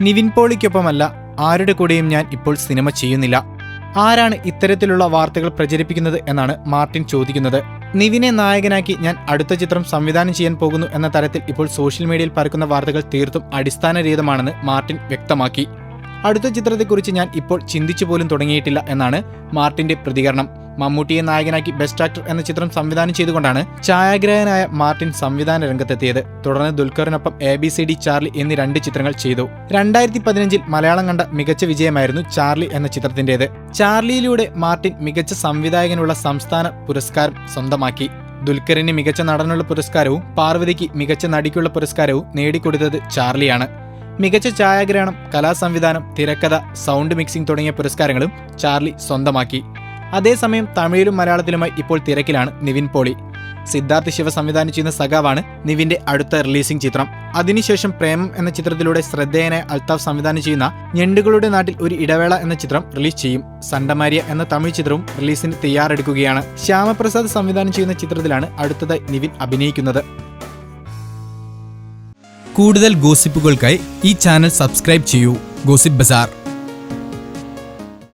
നിവിൻ പോളിക്കൊപ്പമല്ല ആരുടെ കൂടെയും ഞാൻ ഇപ്പോൾ സിനിമ ചെയ്യുന്നില്ല. ആരാണ് ഇത്തരത്തിലുള്ള വാർത്തകൾ പ്രചരിപ്പിക്കുന്നത് എന്നാണ് മാർട്ടിൻ ചോദിക്കുന്നത്. നിവിനെ നായകനാക്കി ഞാൻ അടുത്ത ചിത്രം സംവിധാനം ചെയ്യാൻ പോകുന്നു എന്ന തരത്തിൽ ഇപ്പോൾ സോഷ്യൽ മീഡിയയിൽ പറക്കുന്ന വാർത്തകൾ തീർത്തും അടിസ്ഥാനരഹിതമാണെന്ന് മാർട്ടിൻ വ്യക്തമാക്കി. അടുത്ത ചിത്രത്തെക്കുറിച്ച് ഞാൻ ഇപ്പോൾ ചിന്തിച്ചു പോലും തുടങ്ങിയിട്ടില്ല എന്നാണ് മാർട്ടിന്റെ പ്രതികരണം. മമ്മൂട്ടിയെ നായകനാക്കി ബെസ്റ്റ് ആക്ടർ എന്ന ചിത്രം സംവിധാനം ചെയ്തുകൊണ്ടാണ് ഛായാഗ്രഹനായ മാർട്ടിൻ സംവിധാന രംഗത്തെത്തിയത്. തുടർന്ന് ദുൽഖറിനൊപ്പം A B C D Charlie എന്നീ രണ്ട് ചിത്രങ്ങൾ ചെയ്തു. രണ്ടായിരത്തി പതിനഞ്ചിൽ മലയാളം കണ്ട മികച്ച വിജയമായിരുന്നു ചാർലി എന്ന ചിത്രത്തിന്റേത് ചാർലിയിലൂടെ മാർട്ടിൻ മികച്ച സംവിധായകനുള്ള സംസ്ഥാന പുരസ്കാരം സ്വന്തമാക്കി. ദുൽഖറിന് മികച്ച നടനുള്ള പുരസ്കാരവും പാർവതിക്ക് മികച്ച നടിക്കുള്ള പുരസ്കാരവും നേടിക്കൊടുത്തത് ചാർലിയാണ്. മികച്ച ഛായാഗ്രഹണം കലാസംവിധാനം തിരക്കഥ സൗണ്ട് മിക്സിംഗ് തുടങ്ങിയ പുരസ്കാരങ്ങളും ചാർലി സ്വന്തമാക്കി. അതേസമയം തമിഴിലും മലയാളത്തിലുമായി ഇപ്പോൾ തിരക്കിലാണ് നിവിൻ പോളി. സിദ്ധാർത്ഥ് ശിവ സംവിധാനം ചെയ്യുന്ന സഖാവാണ് നിവിന്റെ അടുത്ത റിലീസിംഗ് ചിത്രം. അതിനുശേഷം പ്രേമം എന്ന ചിത്രത്തിലൂടെ ശ്രദ്ധേയനായ അൽത്താഫ് സംവിധാനം ചെയ്യുന്ന ഞെണ്ടുകളുടെ നാട്ടിൽ ഒരു ഇടവേള എന്ന ചിത്രം റിലീസ് ചെയ്യും. സണ്ടമാരിയ എന്ന തമിഴ് ചിത്രവും റിലീസിന് തയ്യാറെടുക്കുകയാണ്. ശ്യാമപ്രസാദ് സംവിധാനം ചെയ്യുന്ന ചിത്രത്തിലാണ് അടുത്തതായി നിവിൻ അഭിനയിക്കുന്നത്. കൂടുതൽ ഗോസിപ്പുകൾക്കായി ഈ ചാനൽ സബ്സ്ക്രൈബ് ചെയ്യൂ. ഗോസിപ്പ് ബസാർ.